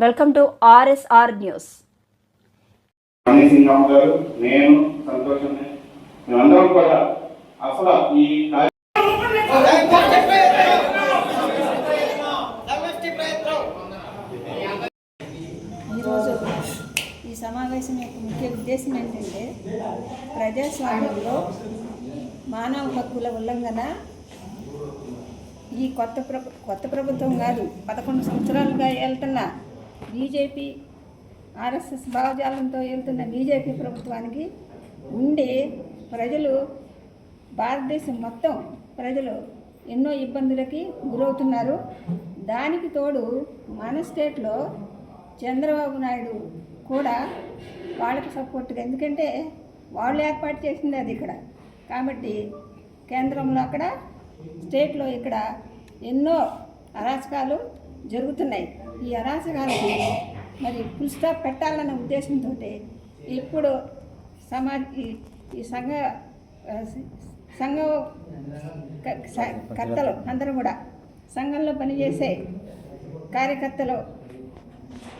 Welcome to RSR news. Ramani Singam garu నేను సంతోషం మేమందరం కూడా అసలు ఈ కార్య- ఈరోజు ఈ సమావేశం యొక్క ముఖ్య ఉద్దేశం ఏంటంటే ప్రజాస్వామ్యంలో మానవ హక్కుల ఉల్లంఘన ఈ కొత్త ప్రభు కొత్త ప్రభుత్వం కాదు పదకొండు సంవత్సరాలుగా వెళ్తున్న బీజేపీ ఆర్ఎస్ఎస్ భావజాలంతో వెళ్తున్న బీజేపీ ప్రభుత్వానికి ఉండి ప్రజలు భారతదేశం మొత్తం ప్రజలు ఎన్నో ఇబ్బందులకి గురవుతున్నారు. దానికి తోడు మన స్టేట్లో చంద్రబాబు నాయుడు కూడా వాళ్ళకి సపోర్ట్గా ఎందుకంటే వాళ్ళు ఏర్పాటు చేసింది అది ఇక్కడ. కాబట్టి కేంద్రంలో అక్కడ స్టేట్లో ఇక్కడ ఎన్నో అరాచకాలు జరుగుతున్నాయి. ఈ అరాచకాలకి మరి ఫుల్ స్టాప్ పెట్టాలన్న ఉద్దేశంతో ఇప్పుడు సమాజ్ ఈ- ఈ సంఘ సంఘ కర్తలు అందరూ కూడా సంఘంలో పనిచేసే కార్యకర్తలు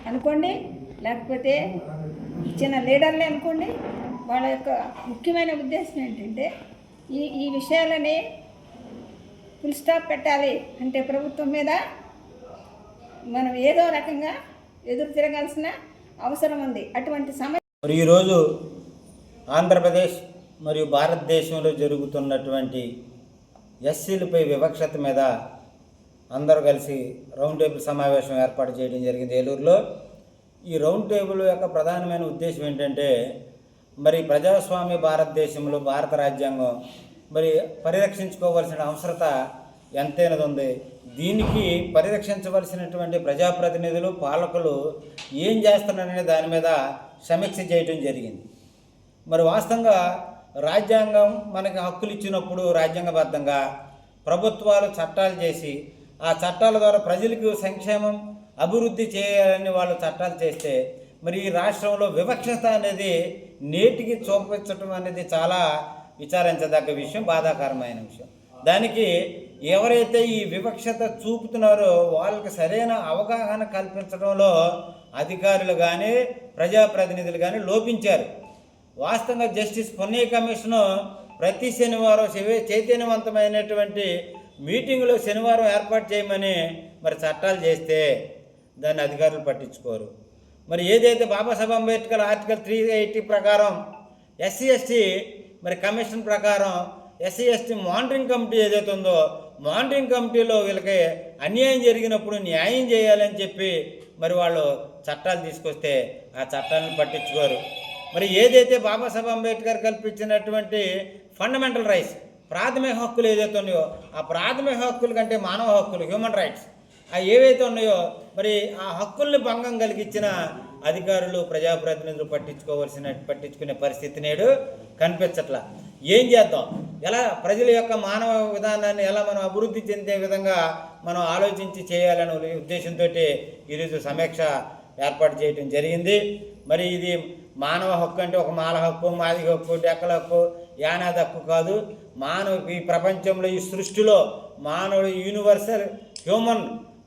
అనుకోండి లేకపోతే ఇచ్చిన లీడర్లే అనుకోండి వాళ్ళ యొక్క ముఖ్యమైన ఉద్దేశం ఏంటంటే ఈ ఈ విషయాలని ఫుల్ స్టాప్ పెట్టాలి అంటే ప్రభుత్వం మీద మనం ఏదో రకంగా ఎదురు తిరగాల్సిన అవసరం ఉంది. అటువంటి సమయ మరి ఈరోజు ఆంధ్రప్రదేశ్ మరియు భారతదేశంలో జరుగుతున్నటువంటి ఎస్సీలపై వివక్షత మీద అందరూ కలిసి రౌండ్ టేబుల్ సమావేశం ఏర్పాటు చేయడం జరిగింది ఏలూరులో. ఈ రౌండ్ టేబుల్ యొక్క ప్రధానమైన ఉద్దేశం ఏంటంటే మరి ప్రజాస్వామ్య భారతదేశంలో భారత రాజ్యాంగం మరి పరిరక్షించుకోవాల్సిన అవసరత ఎంతైనది ఉంది దీనికి పరిరక్షించవలసినటువంటి ప్రజాప్రతినిధులు పాలకులు ఏం చేస్తున్నారనే దాని మీద సమీక్ష చేయటం జరిగింది. మరి వాస్తవంగా రాజ్యాంగం మనకి హక్కులు ఇచ్చినప్పుడు రాజ్యాంగబద్ధంగా ప్రభుత్వాలు చట్టాలు చేసి ఆ చట్టాల ద్వారా ప్రజలకు సంక్షేమం అభివృద్ధి చేయాలని వాళ్ళు చట్టాలు చేస్తే మరి ఈ రాష్ట్రంలో వివక్షత అనేది నేటికి చూపించటం అనేది చాలా విచారించదగ్గ విషయం బాధాకరమైన విషయం. దానికి ఎవరైతే ఈ వివక్షత చూపుతున్నారో వాళ్ళకి సరైన అవగాహన కల్పించడంలో అధికారులు కానీ ప్రజాప్రతినిధులు కానీ లోపించారు. వాస్తవంగా జస్టిస్ పొన్నయ్య కమిషను ప్రతి శనివారం శివ- చైతన్యవంతమైనటువంటి మీటింగ్లో శనివారం ఏర్పాటు చేయమని మరి చట్టాలు చేస్తే దాన్ని అధికారులు పట్టించుకోరు. మరి ఏదైతే Babasaheb Ambedkar article three eighty ప్రకారం ఎస్సీ ఎస్టీ మరి కమిషన్ ప్రకారం ఎస్సీ ఎస్టీ మానిటరింగ్ కమిటీ ఏదైతే ఉందో మానిటరింగ్ కమిటీలో వీళ్ళకి అన్యాయం జరిగినప్పుడు న్యాయం చేయాలని చెప్పి మరి వాళ్ళు చట్టాలు తీసుకొస్తే ఆ చట్టాలను పట్టించుకోరు. మరి ఏదైతే బాబాసాహెబ్ అంబేద్కర్ కల్పించినటువంటి ఫండమెంటల్ రైట్స్ ప్రాథమిక హక్కులు ఏదైతే ఉన్నాయో ఆ ప్రాథమిక హక్కుల కంటే మానవ హక్కులు హ్యూమన్ రైట్స్ ఆ ఏవైతే ఉన్నాయో మరి ఆ హక్కుల్ని భంగం కలిగించిన అధికారులు ప్రజాప్రతినిధులు పట్టించుకోవాల్సిన పట్టించుకునే పరిస్థితి నేడు కనిపించట్లా. ఏం చేద్దాం? ఎలా ప్రజల యొక్క మానవ విధానాన్ని ఎలా మనం అభివృద్ధి చెందే విధంగా మనం ఆలోచించి చేయాలనే ఉద్దేశంతో ఈరోజు సమీక్ష ఏర్పాటు చేయడం జరిగింది. మరి ఇది మానవ హక్కు అంటే ఒక మాల హక్కు మాది హక్కు డెక్కల హక్కు యానాది హక్కు కాదు. మానవ ఈ ప్రపంచంలో ఈ సృష్టిలో మానవుడు యూనివర్సల్ హ్యూమన్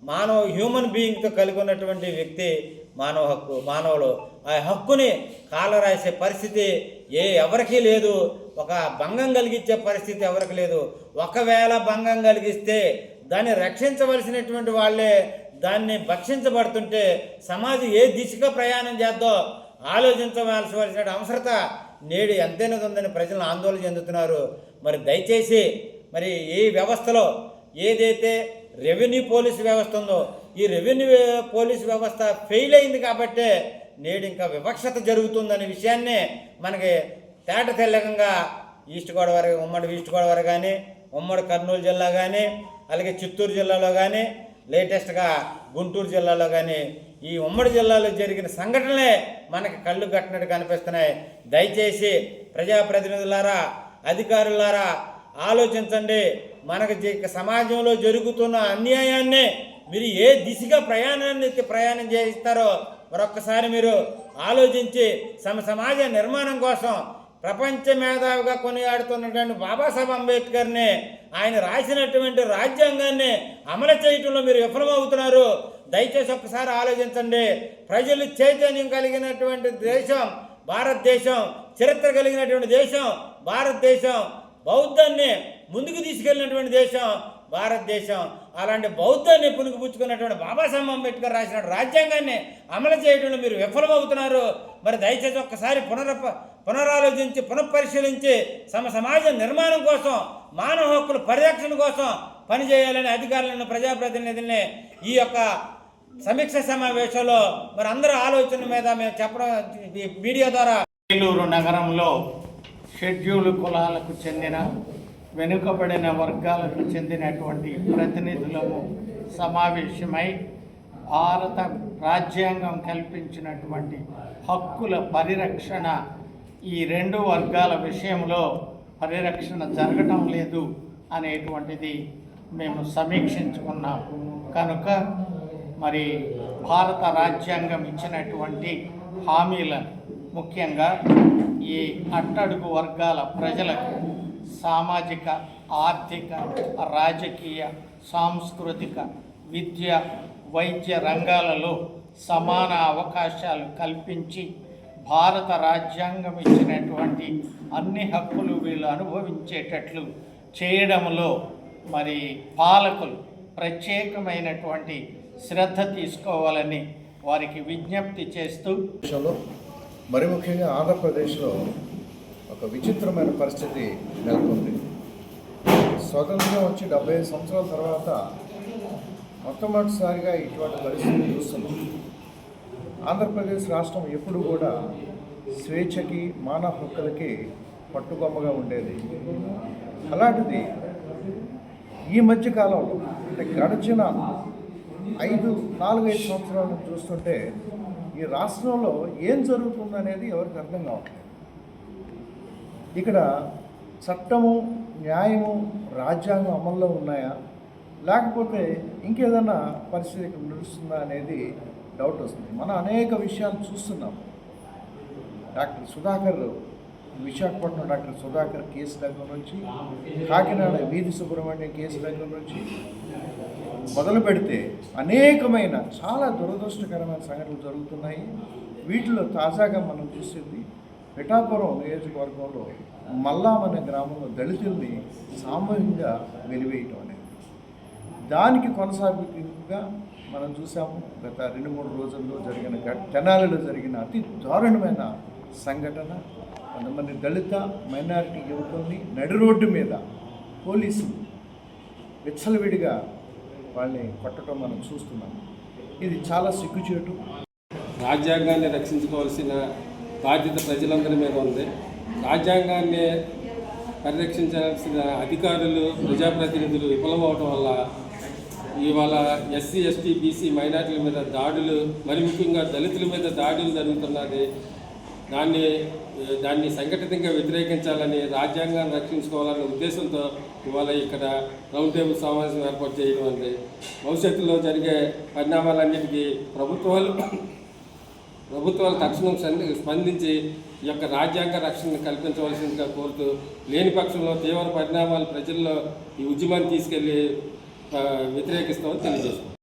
మానవ హ్యూమన్ బీయింగ్తో కలిగి ఉన్నటువంటి వ్యక్తి మానవ హక్కు మానవులు ఆ హక్కుని కాలరాసే పరిస్థితి ఏ ఎవరికీ లేదు. ఒక భంగం కలిగించే పరిస్థితి ఎవరికి లేదు. ఒకవేళ భంగం కలిగిస్తే దాన్ని రక్షించవలసినటువంటి వాళ్ళే దాన్ని భక్షించబడుతుంటే సమాజం ఏ దిశగా ప్రయాణం చేద్దో ఆలోచించవలసిన అవసరత నేడు ఎంతైనా ఉందని ప్రజలు ఆందోళన చెందుతున్నారు. మరి దయచేసి మరి ఈ వ్యవస్థలో ఏదైతే రెవెన్యూ పోలీస్ వ్యవస్థ ఉందో ఈ రెవెన్యూ పోలీస్ వ్యవస్థ ఫెయిల్ అయింది కాబట్టే నేడు ఇంకా వివక్షత జరుగుతుందనే విషయాన్ని మనకి తేట తెల్లకంగా ఈస్ట్ గోదావరి ఉమ్మడి ఈస్ట్ గోదావరి కానీ ఉమ్మడి కర్నూలు జిల్లా కానీ అలాగే చిత్తూరు జిల్లాలో కానీ లేటెస్ట్గా గుంటూరు జిల్లాలో కానీ ఈ ఉమ్మడి జిల్లాలో జరిగిన సంఘటనలే మనకి కళ్ళు కట్టినట్టు కనిపిస్తున్నాయి. దయచేసి ప్రజాప్రతినిధులారా అధికారులారా ఆలోచించండి. మనకు జ- సమాజంలో జరుగుతున్న అన్యాయాన్ని మీరు ఏ దిశగా ప్రయాణాన్ని ప్రయాణం చేయిస్తారో మరొక్కసారి మీరు ఆలోచించి సమ సమాజ నిర్మాణం కోసం ప్రపంచ మేధావిగా కొనియాడుతున్నటువంటి బాబాసాహెబ్ అంబేద్కర్ని ఆయన రాసినటువంటి రాజ్యాంగాన్ని అమలు చేయటంలో మీరు విఫలమవుతున్నారు. దయచేసి ఒక్కసారి ఆలోచించండి. ప్రజలు చైతన్యం కలిగినటువంటి దేశం భారతదేశం చరిత్ర కలిగినటువంటి దేశం భారతదేశం బౌద్ధాన్ని ముందుకు తీసుకెళ్ళినటువంటి దేశం భారతదేశం. అలాంటి బౌద్ధాన్ని పుణుకుపుచ్చుకున్నటువంటి బాబాసాహెబ్ అంబేద్కర్ రాసిన రాజ్యాంగాన్ని అమలు చేయడంలో మీరు విఫలమవుతున్నారు. మరి దయచేసి ఒక్కసారి పునర పునరాలోచించి పునఃపరిశీలించి సమ సమాజ నిర్మాణం కోసం మానవ హక్కుల పరిరక్షణ కోసం పనిచేయాలని అధికారులను ప్రజాప్రతినిధుల్ని ఈ యొక్క సమీక్ష సమావేశంలో మరి అందరూ ఆలోచన మీద మేము చెప్పడం మీడియా ద్వారా నగరంలో షెడ్యూల్ కులాలకు చెందిన వెనుకబడిన వర్గాలకు చెందినటువంటి ప్రతినిధులము సమావేశమై భారత రాజ్యాంగం కల్పించినటువంటి హక్కుల పరిరక్షణ ఈ రెండు వర్గాల విషయంలో పరిరక్షణ జరగటం లేదు అనేటువంటిది మేము సమీక్షించుకున్నాం. కనుక మరి భారత రాజ్యాంగం ఇచ్చినటువంటి హామీలను ముఖ్యంగా ఈ అట్టడుగు వర్గాల ప్రజలకు సామాజిక ఆర్థిక రాజకీయ సాంస్కృతిక విద్య వైద్య రంగాలలో సమాన అవకాశాలు కల్పించి భారత రాజ్యాంగం ఇచ్చినటువంటి అన్ని హక్కులు వీళ్ళు అనుభవించేటట్లు చేయడంలో మరి పాలకులు ప్రత్యేకమైనటువంటి శ్రద్ధ తీసుకోవాలని వారికి విజ్ఞప్తి చేస్తూ మరి ముఖ్యంగా ఆంధ్రప్రదేశ్లో ఒక విచిత్రమైన పరిస్థితి నెలకొంది. స్వతంత్రం వచ్చి డెబ్బై ఐదు సంవత్సరాల తర్వాత మొట్టమొదటిసారిగా ఇటువంటి పరిస్థితి చూస్తున్నాం. ఆంధ్రప్రదేశ్ రాష్ట్రం ఎప్పుడు కూడా స్వేచ్ఛకి మానవ హక్కులకి పట్టుకొమ్మగా ఉండేది. అలాంటిది ఈ మధ్య కాలంలో అంటే గడిచిన ఐదు నాలుగైదు సంవత్సరాలు చూస్తుంటే ఈ రాష్ట్రంలో ఏం జరుగుతుందనేది ఎవరికి అర్థం కావట్లేదు. ఇక్కడ చట్టము న్యాయము రాజ్యాంగం అమల్లో ఉన్నాయా? లేకపోతే ఇంకేదన్నా పరిస్థితి ఇక్కడ నడుస్తుందా అనేది డౌట్ వస్తుంది. మనం అనేక విషయాలు చూస్తున్నాం. Doctor Sudhakar Visakhapatnam doctor Sudhakar case దగ్గర నుంచి కాకినాడ వీధి సుబ్రహ్మణ్యం కేసు దగ్గర నుంచి మొదలు పెడితే అనేకమైన చాలా దురదృష్టకరమైన సంఘటనలు జరుగుతున్నాయి. వీటిలో తాజాగా మనం చూసింది పిఠాపురం నియోజకవర్గంలో మల్లాం అనే గ్రామంలో దళితుల్ని సామూహికంగా వెలివేయటం అనేది. దానికి కొనసాగింపుగా మనం చూసాము గత రెండు మూడు రోజుల్లో జరిగిన తెనాలిలో జరిగిన అతి దారుణమైన సంఘటన. కొంతమంది దళిత మైనారిటీ యువకుల్ని నడి రోడ్డు మీద పోలీసులు విచ్చలవిడిగా వాళ్ళని కొట్టడం మనం చూస్తున్నాం. ఇది చాలా సిగ్గుచేటు. రాజ్యాంగాన్ని రక్షించుకోవాల్సిన బాధ్యత ప్రజలందరి మీద ఉంది. రాజ్యాంగాన్ని పరిరక్షించాల్సిన అధికారులు ప్రజాప్రతినిధులు విఫలమవటం వల్ల ఇవాళ ఎస్సీ ఎస్టీ బీసీ మైనార్టీల మీద దాడులు మరి ముఖ్యంగా దళితుల మీద దాడులు జరుగుతున్నది దాన్ని దాన్ని సంఘటితంగా వ్యతిరేకించాలని రాజ్యాంగాన్ని రక్షించుకోవాలనే ఉద్దేశంతో ఇవాళ ఇక్కడ రౌండ్ టేబుల్ సమావేశం ఏర్పాటు చేయడం ఉంది భవిష్యత్తులో జరిగే పరిణామాలన్నిటికీ ప్రభుత్వాలు ప్రభుత్వాలు తక్షణం స్పందించి ఈ యొక్క రాజ్యాంగ రక్షణ కల్పించవలసిందిగా కోరుతూ లేని పక్షంలో తీవ్ర పరిణామాలు ప్రజల్లో ఈ ఉద్యమాన్ని తీసుకెళ్ళి వ్యతిరేకిస్తామని తెలియజేస్తున్నాం.